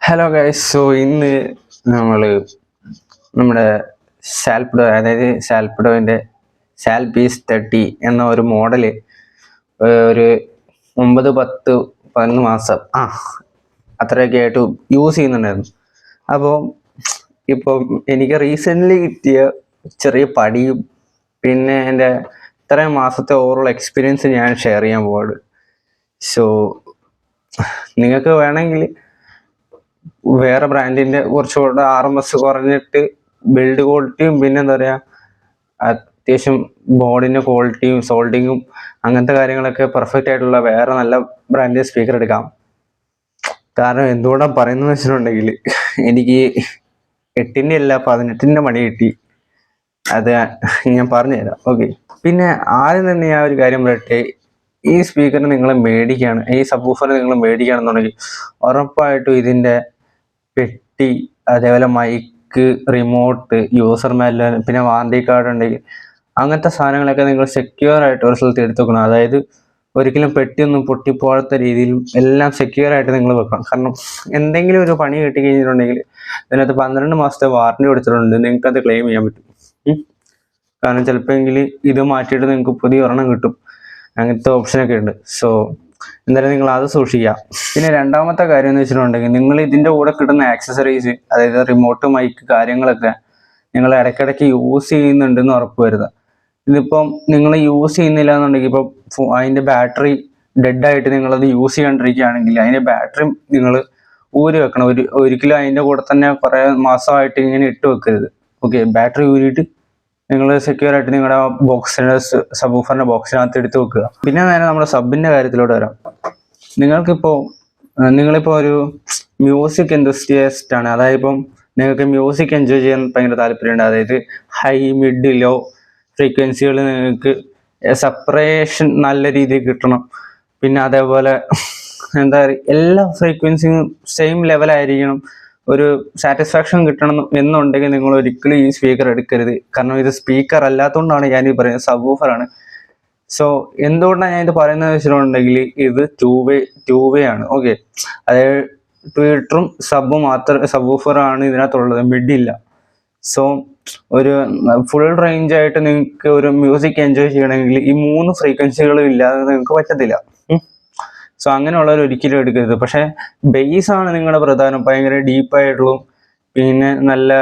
Hello guys so ഇന്ന് നമ്മൾ നമ്മുടെ സാൽപ്പിഡോ അതായത് സാൽപ്പിഡോവിന്റെ സാൽപീസ് തേർട്ടി എന്ന ഒരു മോഡൽ ഒരു ഒമ്പത് പത്ത് പതിനൊന്ന് മാസം ആ അത്രയൊക്കെ ആയിട്ട് യൂസ് ചെയ്യുന്നുണ്ടായിരുന്നു. അപ്പോൾ ഇപ്പോൾ എനിക്ക് റീസെന്റ്ലി കിട്ടിയ ചെറിയ പടിയും പിന്നെ എന്റെ ഇത്രയും മാസത്തെ ഓവറോൾ എക്സ്പീരിയൻസ് ഞാൻ ഷെയർ ചെയ്യാൻ പോവാണ്. സോ നിങ്ങൾക്ക് വേണമെങ്കിൽ വേറെ ബ്രാൻഡിന്റെ കുറച്ചുകൂടെ ആർ എം എസ് കുറഞ്ഞിട്ട് ബിൽഡ് ക്വാളിറ്റിയും പിന്നെ എന്താ പറയാ അത്യാവശ്യം ബോർഡിന്റെ ക്വാളിറ്റിയും സോൾഡിങ്ങും അങ്ങനത്തെ കാര്യങ്ങളൊക്കെ പെർഫെക്റ്റ് ആയിട്ടുള്ള വേറെ നല്ല ബ്രാൻഡിന്റെ സ്പീക്കർ എടുക്കാം. കാരണം എന്തുകൊണ്ടാണ് പറയുന്നത് വെച്ചിട്ടുണ്ടെങ്കിൽ എനിക്ക് എട്ടിന്റെ അല്ല പതിനെട്ടിന്റെ മണി കിട്ടി. അത് ഞാൻ പറഞ്ഞുതരാം. ഓക്കെ പിന്നെ ആദ്യം തന്നെ ഞാൻ ഒരു കാര്യം പറയട്ടെ ഈ സ്പീക്കറിന് നിങ്ങൾ മേടിക്കുകയാണ് ഈ സബ്ബൂഫറിന് നിങ്ങൾ മേടിക്കുകയാണെന്നുണ്ടെങ്കിൽ ഉറപ്പായിട്ടും ഇതിന്റെ പെട്ടി അതേപോലെ മൈക്ക് റിമോട്ട് യൂസർ മാനുവൽ പിന്നെ വാറണ്ടി കാർഡ് ഉണ്ടെങ്കിൽ അങ്ങനത്തെ സാധനങ്ങളൊക്കെ നിങ്ങൾ സെക്യൂർ ആയിട്ട് ഒരു സ്ഥലത്ത് എടുത്തു വെക്കണം അതായത് ഒരിക്കലും പെട്ടിയൊന്നും പൊട്ടിപ്പോഴത്തെ രീതിയിൽ എല്ലാം സെക്യൂർ ആയിട്ട് നിങ്ങൾ വെക്കണം. കാരണം എന്തെങ്കിലും ഒരു പണി കിട്ടി കഴിഞ്ഞിട്ടുണ്ടെങ്കിൽ ഇതിനകത്ത് പന്ത്രണ്ട് മാസത്തെ വാറണ്ടി കൊടുത്തിട്ടുണ്ട്. നിങ്ങൾക്ക് അത് ക്ലെയിം ചെയ്യാൻ പറ്റും. കാരണം ചിലപ്പോൾ ഇത് മാറ്റിയിട്ട് നിങ്ങൾക്ക് പുതിയ ഒരെണ്ണം കിട്ടും. അങ്ങനത്തെ ഓപ്ഷനൊക്കെ ഉണ്ട്. സോ എന്തായാലും നിങ്ങൾ അത് സൂക്ഷിക്കുക. പിന്നെ രണ്ടാമത്തെ കാര്യം എന്ന് വെച്ചിട്ടുണ്ടെങ്കിൽ നിങ്ങൾ ഇതിന്റെ കൂടെ കിട്ടുന്ന ആക്സസറീസ് അതായത് റിമോട്ട് മൈക്ക് കാര്യങ്ങളൊക്കെ നിങ്ങൾ ഇടയ്ക്കിടയ്ക്ക് യൂസ് ചെയ്യുന്നുണ്ടെന്ന് ഉറപ്പ് വരുത്തുക ഇതിപ്പം നിങ്ങൾ യൂസ് ചെയ്യുന്നില്ല എന്നുണ്ടെങ്കിൽ ഇപ്പം അതിന്റെ ബാറ്ററി ഡെഡായിട്ട് നിങ്ങളത് യൂസ് ചെയ്യാണ്ടിരിക്കുകയാണെങ്കിൽ അതിന്റെ ബാറ്ററി നിങ്ങൾ ഊരി വെക്കണം. ഒരു ഒരിക്കലും അതിന്റെ കൂടെ തന്നെ കുറേ മാസമായിട്ട് ഇങ്ങനെ ഇട്ട് വെക്കരുത്. ഓക്കെ ബാറ്ററി ഊരിയിട്ട് നിങ്ങൾ സെക്യൂർ ആയിട്ട് നിങ്ങളുടെ ബോക്സിന്റെ സബൂഫറിന്റെ ബോക്സിനകത്ത് എടുത്ത് വെക്കുക. പിന്നെ നേരെ നമ്മുടെ സബിന്റെ കാര്യത്തിലോട്ട് വരാം. നിങ്ങൾക്കിപ്പോ നിങ്ങളിപ്പോൾ നിങ്ങളിപ്പോ ഒരു മ്യൂസിക് ഇൻഡസ്ട്രിയസ്റ്റ് ആണ്. അതായത് ഇപ്പം നിങ്ങൾക്ക് മ്യൂസിക് എൻജോയ് ചെയ്യാൻ ഭയങ്കര താല്പര്യമുണ്ട്. അതായത് ഹൈ മിഡ് ലോ ഫ്രീക്വൻസികൾ നിങ്ങൾക്ക് സെപ്പറേഷൻ നല്ല രീതിയിൽ കിട്ടണം. പിന്നെ അതേപോലെ എന്താ പറയുക എല്ലാ ഫ്രീക്വൻസിയും സെയിം ലെവലായിരിക്കണം ഒരു സാറ്റിസ്ഫാക്ഷൻ കിട്ടണം എന്നുണ്ടെങ്കിൽ നിങ്ങൾ ഒരിക്കലും ഈ സ്പീക്കർ എടുക്കരുത്. കാരണം ഇത് സ്പീക്കർ അല്ലാത്തതുകൊണ്ടാണ് ഞാൻ ഈ പറയുന്നത് സബ് ആണ്. സോ എന്തുകൊണ്ടാണ് ഞാൻ ഇത് പറയുന്നത് വെച്ചിട്ടുണ്ടെങ്കിൽ ഇത് ടൂ വേ ടൂ വേ ആണ്. ഓക്കെ അതായത് ട്വീറ്ററും സബും മാത്രം സബ് ആണ് ഇതിനകത്തുള്ളത്. മിഡില്ല സോ ഒരു ഫുൾ റേഞ്ച് ആയിട്ട് നിങ്ങൾക്ക് ഒരു മ്യൂസിക് എൻജോയ് ചെയ്യണമെങ്കിൽ ഈ മൂന്ന് ഫ്രീക്വൻസികളും ഇല്ലാതെ നിങ്ങൾക്ക് പറ്റത്തില്ല. സോ അങ്ങനെയുള്ളവർ ഒരിക്കലും എടുക്കരുത്. പക്ഷെ ബേസ് ആണ് നിങ്ങളുടെ പ്രധാനം. ഭയങ്കര ഡീപ്പായിട്ടുള്ളൂ പിന്നെ നല്ല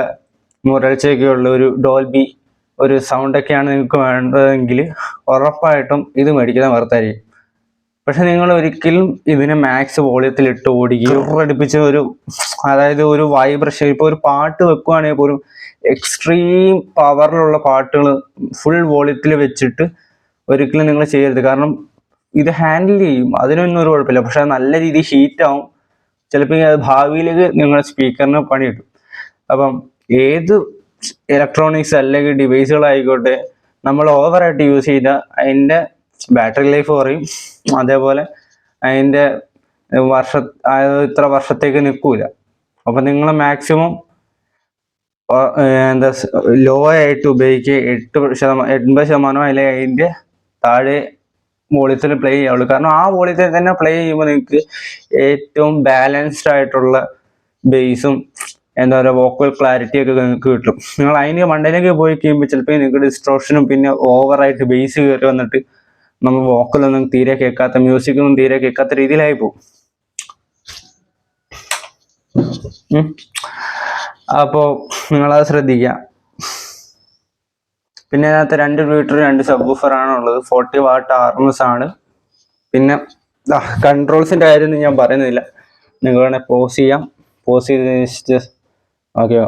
മുരൾച്ചയൊക്കെയുള്ള ഒരു ഡോൽബി ഒരു സൗണ്ടൊക്കെയാണ് നിങ്ങൾക്ക് വേണ്ടതെങ്കിൽ ഉറപ്പായിട്ടും ഇത് മേടിക്കുന്ന വർത്തായിരിക്കും. പക്ഷെ നിങ്ങൾ ഒരിക്കലും ഇതിനെ മാക്സ് വോളിയത്തിൽ ഇട്ട് ഓടിക്കുക അടുപ്പിച്ച് ഒരു അതായത് ഒരു വൈബ്രഷൻ ഇപ്പോൾ ഒരു പാട്ട് വെക്കുവാണെങ്കിൽ പോലും എക്സ്ട്രീം പവറിലുള്ള പാട്ടുകൾ ഫുൾ വോളിയത്തിൽ വെച്ചിട്ട് ഒരിക്കലും നിങ്ങൾ ചെയ്യരുത്. കാരണം ഇത് ഹാൻഡിൽ ചെയ്യും. അതിനൊന്നും ഒരു കുഴപ്പമില്ല. പക്ഷെ നല്ല രീതിയിൽ ഹീറ്റ് ആവും. ചിലപ്പോൾ അത് ഭാവിയിലേക്ക് നിങ്ങളുടെ സ്പീക്കറിന് പണി കിട്ടും. അപ്പം ഏത് ഇലക്ട്രോണിക്സ് അല്ലെങ്കിൽ ഡിവൈസുകളായിക്കോട്ടെ നമ്മൾ ഓവറായിട്ട് യൂസ് ചെയ്താൽ അതിന്റെ ബാറ്ററി ലൈഫ് കുറയും. അതേപോലെ അതിന്റെ വർഷ ഇത്ര വർഷത്തേക്ക് നിൽക്കൂല. അപ്പം നിങ്ങൾ മാക്സിമം എന്താ ലോ ആയിട്ട് ഉപയോഗിക്കുക. എട്ട് ശതമാനം എൺപത് ശതമാനം അല്ലെങ്കിൽ അതിന്റെ താഴെ വോളിയത്തിൽ പ്ലേ ചെയ്യാവുള്ളൂ. കാരണം ആ വോളിയത്തിൽ തന്നെ പ്ലേ ചെയ്യുമ്പോൾ നിങ്ങൾക്ക് ഏറ്റവും ബാലൻസ്ഡ് ആയിട്ടുള്ള ബേസും എന്താ പറയുക വോക്കൽ ക്ലാരിറ്റി ഒക്കെ നിങ്ങൾക്ക് കിട്ടും. നിങ്ങൾ അതിന് മണ്ടയിലേക്ക് പോയി കഴിയുമ്പോൾ ചിലപ്പോൾ നിങ്ങൾക്ക് ഡിസ്ട്രോഷനും പിന്നെ ഓവറായിട്ട് ബേസ് കയറി വന്നിട്ട് നമ്മൾ വോക്കലൊന്നും തീരെ കേൾക്കാത്ത മ്യൂസിക്കൊന്നും തീരെ കേൾക്കാത്ത രീതിയിലായി പോകും. അപ്പോൾ അപ്പോ നിങ്ങളത് ശ്രദ്ധിക്കുക പിന്നെ അതിനകത്ത് രണ്ട് ട്വിറ്റർ രണ്ട് സബ്ബൂഫർ ആണ് ഉള്ളത് ഫോർട്ടി വാട്ട് ആർമസ് ആണ്. പിന്നെ കൺട്രോൾസിന്റെ കാര്യം ഞാൻ പറയുന്നില്ല. നിങ്ങൾ വേണേൽ പോസ് ചെയ്യാം. പോസ് ചെയ്ത് ഓക്കെ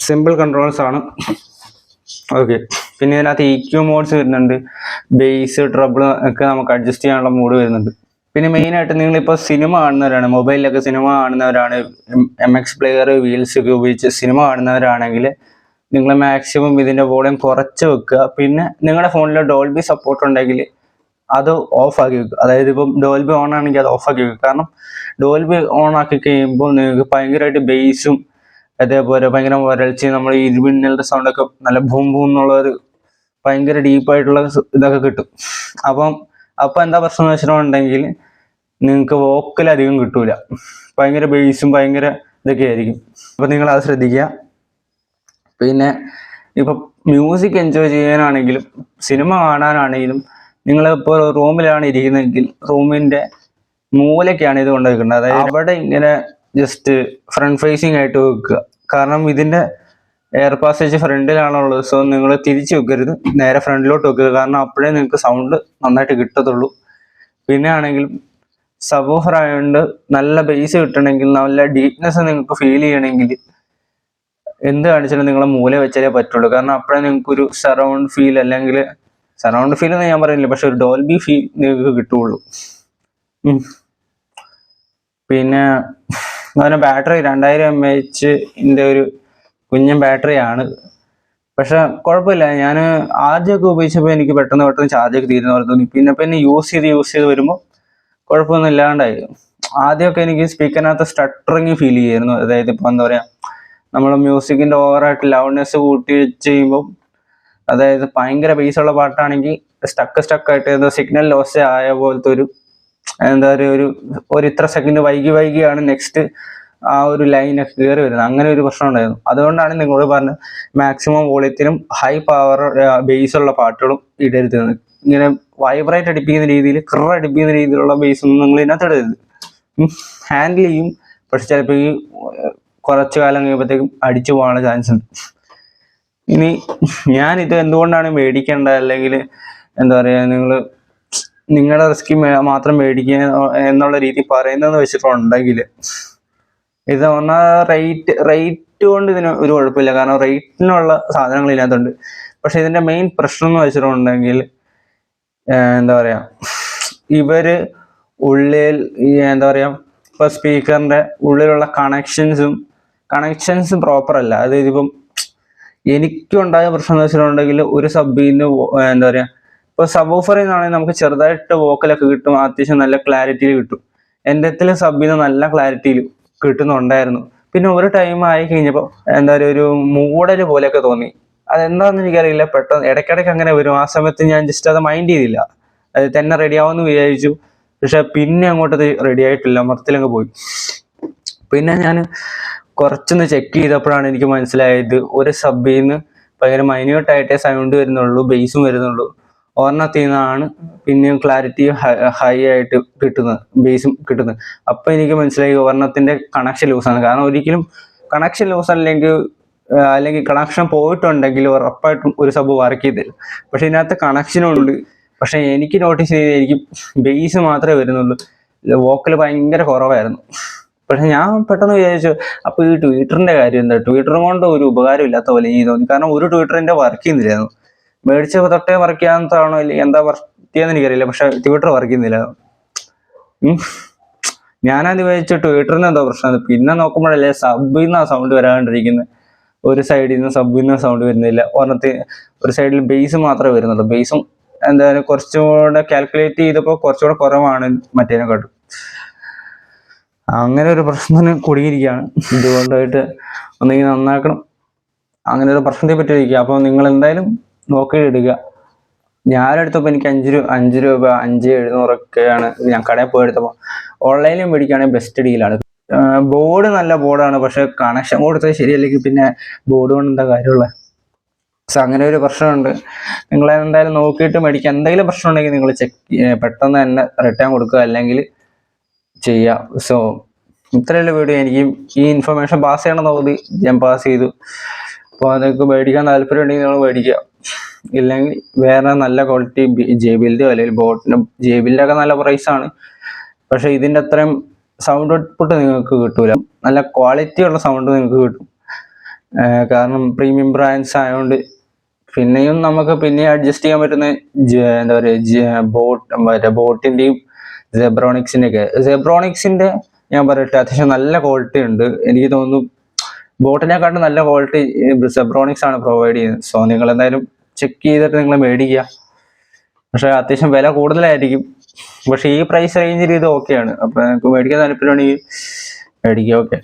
സിമ്പിൾ കൺട്രോൾസ് ആണ്. ഓക്കെ പിന്നെ ഇതിനകത്ത് ഇ ക്യു മോഡ്സ് വരുന്നുണ്ട്. ബേസ് ട്രബിൾ ഒക്കെ നമുക്ക് അഡ്ജസ്റ്റ് ചെയ്യാനുള്ള മൂഡ് വരുന്നുണ്ട്. പിന്നെ മെയിൻ ആയിട്ട് നിങ്ങളിപ്പോൾ സിനിമ കാണുന്നവരാണ് മൊബൈലിലൊക്കെ സിനിമ കാണുന്നവരാണ് എം എക്സ് പ്ലെയർ വീൽസ് ഒക്കെ ഉപയോഗിച്ച് സിനിമ കാണുന്നവരാണെങ്കിൽ നിങ്ങൾ മാക്സിമം ഇതിന്റെ വോളിയം കുറച്ച് വെക്കുക. പിന്നെ നിങ്ങളുടെ ഫോണിൽ ഡോൾബി സപ്പോർട്ട് ഉണ്ടെങ്കിൽ അത് ഓഫ് ആക്കി വെക്കുക. അതായത് ഇപ്പം ഡോൽബി ഓൺ ആണെങ്കിൽ അത് ഓഫ് ആക്കി വെക്കുക. കാരണം ഡോൽബി ഓൺ ആക്കി കഴിയുമ്പോൾ നിങ്ങൾക്ക് ഭയങ്കരമായിട്ട് ബേസും അതേപോലെ ഭയങ്കര വരൾച്ചയും നമ്മൾ ഈ സൗണ്ടൊക്കെ നല്ല ഭൂം ഭൂം എന്നുള്ള ഒരു ഭയങ്കര ഡീപ്പായിട്ടുള്ള ഇതൊക്കെ കിട്ടും. അപ്പം അപ്പം എന്താ പ്രശ്നം എന്ന് വെച്ചിട്ടുണ്ടെങ്കിൽ നിങ്ങൾക്ക് വോക്കൽ അധികം കിട്ടൂല. ഭയങ്കര ബേസും ഭയങ്കര ഇതൊക്കെ ആയിരിക്കും. അപ്പം നിങ്ങൾ അത് ശ്രദ്ധിക്കുക. പിന്നെ ഇപ്പം മ്യൂസിക് എൻജോയ് ചെയ്യാനാണെങ്കിലും സിനിമ കാണാനാണെങ്കിലും നിങ്ങൾ ഇപ്പോൾ റൂമിലാണ് ഇരിക്കുന്നതെങ്കിൽ റൂമിന്റെ മൂലയ്ക്കാണ് ഇത് കൊണ്ടുവെക്കുന്നത് അതായത് അവിടെ ഇങ്ങനെ ജസ്റ്റ് ഫ്രണ്ട് ഫേസിങ് ആയിട്ട് വെക്കുക. കാരണം ഇതിന്റെ എയർ പാസേജ് ഫ്രണ്ടിലാണുള്ളത്. സോ നിങ്ങൾ തിരിച്ചു വെക്കരുത്. നേരെ ഫ്രണ്ടിലോട്ട് വെക്കുക കാരണം അപ്പോഴേ നിങ്ങൾക്ക് സൗണ്ട് നന്നായിട്ട് കിട്ടത്തുള്ളൂ. പിന്നെ ആണെങ്കിലും സബോഫർ ആയതുകൊണ്ട് നല്ല ബേസ് കിട്ടണമെങ്കിൽ നല്ല ഡീപ്നെസ് നിങ്ങൾക്ക് ഫീൽ ചെയ്യണമെങ്കിൽ എന്ത് കാണിച്ചാലും നിങ്ങളെ മൂല വെച്ചാലേ പറ്റുള്ളൂ. കാരണം അപ്പോഴേ നിങ്ങൾക്ക് ഒരു സറൗണ്ട് ഫീൽ അല്ലെങ്കിൽ സറൗണ്ട് ഫീൽ എന്ന് ഞാൻ പറയുന്നില്ല. പക്ഷെ ഒരു ഡോൽബി ഫീൽ നിങ്ങൾക്ക് കിട്ടുള്ളൂ പിന്നെ അതിന് ബാറ്ററി രണ്ടായിരം എം എച്ചിന്റെ ഒരു കുഞ്ഞൻ ബാറ്ററിയാണ് പക്ഷെ കുഴപ്പമില്ല. ഞാൻ ആദ്യമൊക്കെ ഉപയോഗിച്ചപ്പോൾ എനിക്ക് പെട്ടെന്ന് പെട്ടെന്ന് ചാർജൊക്കെ തീരുന്ന പോലെ തോന്നി. പിന്നെ പിന്നെ യൂസ് ചെയ്ത് യൂസ് ചെയ്ത് വരുമ്പോൾ കുഴപ്പമൊന്നും ഇല്ലാണ്ടായി. ആദ്യമൊക്കെ എനിക്ക് സ്പീക്കറിനകത്ത് സ്റ്റട്ടറിങ് ഫീൽ ചെയ്യായിരുന്നു അതായത് ഇപ്പം എന്താ പറയുക നമ്മൾ മ്യൂസിക്കിന്റെ ഓവറായിട്ട് ലൗഡ്നെസ് കൂട്ടി ചെയ്യുമ്പോൾ അതായത് ഭയങ്കര ബേസുള്ള പാട്ടാണെങ്കിൽ സ്റ്റക്ക് സ്റ്റക്കായിട്ട് എന്തോ സിഗ്നൽ ലോസ് ആയ പോലത്തെ ഒരു എന്താ പറയുക ഒരു ഒരു ഇത്ര സെക്കൻഡ് വൈകി വൈകിയാണ് നെക്സ്റ്റ് ആ ഒരു ലൈനൊക്കെ കയറി വരുന്നത്. അങ്ങനെ ഒരു പ്രശ്നം ഉണ്ടായിരുന്നു. അതുകൊണ്ടാണ് നിങ്ങളോട് പറഞ്ഞത് മാക്സിമം വോളിയത്തിനും ഹൈ പവർ ബേസുള്ള പാട്ടുകളും ഇടരുത് ഇങ്ങനെ വൈബ്രേറ്റ് അടിപ്പിക്കുന്ന രീതിയിൽ ക്രർ അടിപ്പിക്കുന്ന രീതിയിലുള്ള ബേസ് ഒന്നും നിങ്ങൾ ഇതിനകത്ത് ഇടരുത്. ഹാൻഡിൽ ചെയ്യും. പക്ഷെ ചിലപ്പോൾ ഈ കുറച്ച് കാലം കഴിയുമ്പോഴത്തേക്കും അടിച്ചു പോകാനുള്ള ചാൻസ് ഉണ്ട്. ഇനി ഞാൻ ഇത് എന്തുകൊണ്ടാണ് മേടിക്കേണ്ട അല്ലെങ്കിൽ എന്താ പറയുക നിങ്ങൾ നിങ്ങളുടെ റിസ്കി മാത്രം മേടിക്കുക എന്നുള്ള രീതി പറയുന്നതെന്ന് വെച്ചിട്ടുണ്ടെങ്കിൽ ഇത് ഒന്നാ റേറ്റ് റേറ്റ് കൊണ്ട് ഇതിന് ഒരു കുഴപ്പമില്ല. കാരണം റേറ്റിനുള്ള സാധനങ്ങൾ ഇല്ലാത്തതുണ്ട് പക്ഷെ ഇതിന്റെ മെയിൻ പ്രശ്നം എന്ന് വെച്ചിട്ടുണ്ടെങ്കിൽ എന്താ പറയാ ഇവർ ഉള്ളിൽ എന്താ പറയാ ഇപ്പൊ സ്പീക്കറിന്റെ ഉള്ളിലുള്ള കണക്ഷൻസും കണക്ഷൻസും പ്രോപ്പർ അല്ല. അതായത് ഇപ്പം എനിക്കുണ്ടായ പ്രശ്നം എന്ന് വെച്ചിട്ടുണ്ടെങ്കിൽ ഒരു സബിന്ന് എന്താ പറയാ ഇപ്പൊ സബ് നിന്നാണെങ്കിൽ നമുക്ക് ചെറുതായിട്ട് വോക്കലൊക്കെ കിട്ടും. അത്യാവശ്യം നല്ല ക്ലാരിറ്റിയിൽ കിട്ടും. എന്റെ ഇതിൽ നല്ല ക്ലാരിറ്റിയിൽ കിട്ടുന്നുണ്ടായിരുന്നു. പിന്നെ ഒരു ടൈം ആയി കഴിഞ്ഞപ്പോൾ എന്താ പറയുക ഒരു മൂടൽ പോലെയൊക്കെ തോന്നി. അതെന്താണെന്ന് എനിക്കറിയില്ല. പെട്ടെന്ന് ഇടയ്ക്കിടയ്ക്ക് അങ്ങനെ വരും. ആ സമയത്ത് ഞാൻ ജസ്റ്റ് അത് മൈൻഡ് ചെയ്തില്ല. അത് തന്നെ റെഡി ആവുമെന്ന് വിചാരിച്ചു. പക്ഷെ പിന്നെ അങ്ങോട്ട് റെഡി ആയിട്ടില്ല. മൊത്തത്തിലങ്ങ് പോയി. പിന്നെ ഞാൻ കുറച്ചൊന്ന് ചെക്ക് ചെയ്തപ്പോഴാണ് എനിക്ക് മനസ്സിലായത് ഒരു സബിൽ നിന്ന് ഭയങ്കര മൈന്യൂട്ടായിട്ടേ സൗണ്ട് വരുന്നുള്ളൂ ബേസും വരുന്നുള്ളൂ. ഓർണത്തിൽ നിന്നാണ് പിന്നെയും ക്ലാരിറ്റി ഹൈ ആയിട്ട് കിട്ടുന്നത് ബേസും കിട്ടുന്നത്. അപ്പൊ എനിക്ക് മനസ്സിലായി ഓർണത്തിന്റെ കണക്ഷൻ ലൂസാണ് കാരണം ഒരിക്കലും കണക്ഷൻ ലൂസ് അല്ലെങ്കിൽ അല്ലെങ്കിൽ കണക്ഷൻ പോയിട്ടുണ്ടെങ്കിൽ ഉറപ്പായിട്ടും ഒരു സബ് വർക്ക് ചെയ്തില്ല. പക്ഷെ ഇതിനകത്ത് കണക്ഷനുണ്ട് പക്ഷെ എനിക്ക് നോട്ടീസ് ചെയ്ത് എനിക്ക് ബേസ് മാത്രമേ വരുന്നുള്ളൂ. വോക്കൽ ഭയങ്കര കുറവായിരുന്നു. പക്ഷെ ഞാൻ പെട്ടെന്ന് വിചാരിച്ചു അപ്പൊ ഈ ട്വിറ്ററിന്റെ കാര്യം എന്താ? ട്വിറ്റർ കൊണ്ട് ഒരു ഉപകാരം ഇല്ലാത്ത പോലെ എനിക്ക് തോന്നി കാരണം ഒരു ട്വിറ്ററിന്റെ വർക്ക് ചെയ്യുന്നില്ലായിരുന്നു. മേടിച്ച തൊട്ടേ വർക്ക് ചെയ്യാത്തതാണോ അല്ലെങ്കിൽ എന്താ വർക്ക് ചെയ്യാന്ന് എനിക്കറിയില്ല പക്ഷെ ട്വിറ്റർ വർക്ക് ചെയ്യുന്നില്ല. ഞാനത് വിചാരിച്ചു ട്വിറ്ററിന് എന്താ പ്രശ്നം പിന്നെ നോക്കുമ്പോഴല്ലേ സബിൽ ആ സൗണ്ട് വരാണ്ടിരിക്കുന്നത് ഒരു സൈഡിൽ നിന്ന് സബിൽ നിന്ന് സൗണ്ട് വരുന്നില്ല. ഒരെണ്ണത്തിൽ ഒരു സൈഡിൽ ബേസ് മാത്രമേ വരുന്നുള്ളൂ. ബേസും എന്തായാലും കുറച്ചുകൂടെ കാൽക്കുലേറ്റ് ചെയ്തപ്പോൾ കുറച്ചുകൂടെ കുറവാണ് മറ്റേനെക്കാട്ടും. അങ്ങനെ ഒരു പ്രശ്നത്തിന് കുടുങ്ങിയിരിക്കുകയാണ്. ഇതുകൊണ്ടായിട്ട് ഒന്നെങ്കിൽ നന്നാക്കണം. അങ്ങനെ ഒരു പ്രശ്നത്തെ പറ്റി ഇരിക്കുക അപ്പോൾ നിങ്ങൾ എന്തായാലും നോക്കി എടുക്കുക ഞാനെടുത്തപ്പോൾ എനിക്ക് അഞ്ച് രൂപ അഞ്ച് രൂപ അഞ്ച് എഴുന്നൂറൊക്കെയാണ് ഞാൻ കടയിൽ പോയി എടുത്തപ്പോൾ ഓൺലൈനിൽ മേടിക്കുകയാണെങ്കിൽ ബെസ്റ്റ് ഡീലാണ് ബോർഡ് നല്ല ബോർഡാണ് പക്ഷെ കണക്ഷൻ കൊടുത്തത് ശരിയല്ലെങ്കിൽ പിന്നെ ബോർഡ് കൊണ്ട് എന്താ കാര്യമുള്ള? സോ അങ്ങനെ ഒരു പ്രശ്നമുണ്ട്. നിങ്ങൾ എന്തായാലും നോക്കിയിട്ട് മേടിക്കുക. എന്തെങ്കിലും പ്രശ്നം ഉണ്ടെങ്കിൽ നിങ്ങൾ ചെക്ക് പെട്ടെന്ന് തന്നെ റിട്ടേൺ കൊടുക്കുക. അല്ലെങ്കിൽ ചെയ്യാം. സോ ഇത്രയുള്ള വീഡിയോ എനിക്ക് ഈ ഇൻഫർമേഷൻ പാസ് ചെയ്യണം തോന്നി ഞാൻ പാസ് ചെയ്തു. അപ്പോൾ നിങ്ങൾക്ക് മേടിക്കാൻ താല്പര്യം ഉണ്ടെങ്കിൽ നിങ്ങൾ മേടിക്കുക ഇല്ലെങ്കിൽ വേറെ നല്ല ക്വാളിറ്റി ജെ ബിൽഡോ അല്ലെങ്കിൽ ബോട്ടിന് ജെ ബിൽഡ് ഒക്കെ നല്ല പ്രൈസാണ് പക്ഷെ ഇതിന്റെ അത്രയും സൗണ്ട് ഔട്ട്പുട്ട് നിങ്ങൾക്ക് കിട്ടൂല. നല്ല ക്വാളിറ്റി ഉള്ള സൗണ്ട് നിങ്ങൾക്ക് കിട്ടും. കാരണം പ്രീമിയം ബ്രാൻഡ്സ് ആയതുകൊണ്ട് പിന്നെയും നമുക്ക് പിന്നെയും അഡ്ജസ്റ്റ് ചെയ്യാൻ പറ്റുന്ന എന്താ പറയുക ബോട്ട് മറ്റേ ബോട്ടിന്റെയും സെബ്രോണിക്സിന്റെ ഒക്കെ സെബ്രോണിക്സിന്റെ ഞാൻ പറയട്ടെ അത്യാവശ്യം നല്ല ക്വാളിറ്റി ഉണ്ട്. എനിക്ക് തോന്നുന്നു ബോട്ടിനെക്കാട്ടും നല്ല ക്വാളിറ്റി സെബ്രോണിക്സ് ആണ് പ്രൊവൈഡ് ചെയ്യുന്നത്. സോ നിങ്ങൾ എന്തായാലും ചെക്ക് ചെയ്തിട്ട് നിങ്ങൾ മേടിക്കുക. പക്ഷെ അത്യാവശ്യം വില കൂടുതലായിരിക്കും. പക്ഷെ ഈ പ്രൈസ് റേഞ്ചിൽ ഇത് ഓക്കെയാണ് അപ്പൊ നിങ്ങൾക്ക് മേടിക്കാൻ താല്പര്യമാണെങ്കിൽ മേടിക്കുക. ഓക്കെ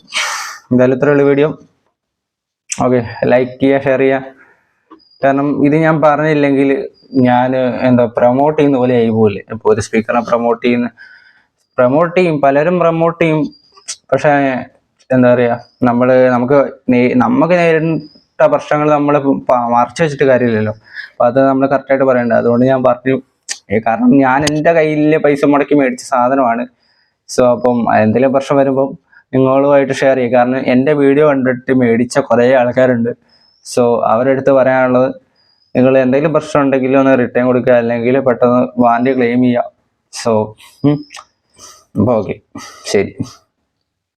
എന്തായാലും ഇത്രയുള്ള വീഡിയോ ഓക്കെ ലൈക്ക് ചെയ്യുക ഷെയർ ചെയ്യുക. കാരണം ഇത് ഞാൻ പറഞ്ഞില്ലെങ്കിൽ ഞാൻ എന്താ പ്രൊമോട്ട് ചെയ്യുന്ന പോലെ ആയി പോലെ ഇപ്പോൾ ഒരു സ്പീക്കറിനെ പ്രൊമോട്ട് ചെയ്യുന്ന പ്രൊമോട്ട് ചെയ്യും പലരും പ്രൊമോട്ട് ചെയ്യും. പക്ഷേ എന്താ പറയാ നമ്മൾ നമുക്ക് നമുക്ക് നേരിട്ട പ്രശ്നങ്ങൾ നമ്മൾ മറച്ചു വെച്ചിട്ട് കാര്യമില്ലല്ലോ. അപ്പൊ അത് നമ്മൾ കറക്റ്റായിട്ട് പറയണ്ട. അതുകൊണ്ട് ഞാൻ പറഞ്ഞു കാരണം ഞാൻ എന്റെ കയ്യിൽ പൈസ മുടക്കി മേടിച്ച സാധനമാണ്. സോ അപ്പം എന്തെങ്കിലും പ്രശ്നം വരുമ്പം നിങ്ങളുമായിട്ട് ഷെയർ ചെയ്യും. കാരണം എന്റെ വീഡിയോ കണ്ടിട്ട് മേടിച്ച കുറേ ആൾക്കാരുണ്ട്. സോ അവരുടെ അടുത്ത് പറയാനുള്ളത് നിങ്ങൾ എന്തെങ്കിലും പ്രശ്നം ഉണ്ടെങ്കിൽ ഒന്ന് റിട്ടേൺ കൊടുക്കുക. അല്ലെങ്കിൽ പെട്ടെന്ന് വാറണ്ടി ക്ലെയിം ചെയ്യുക. സോ അപ്പോൾ ഓക്കെ ശരി.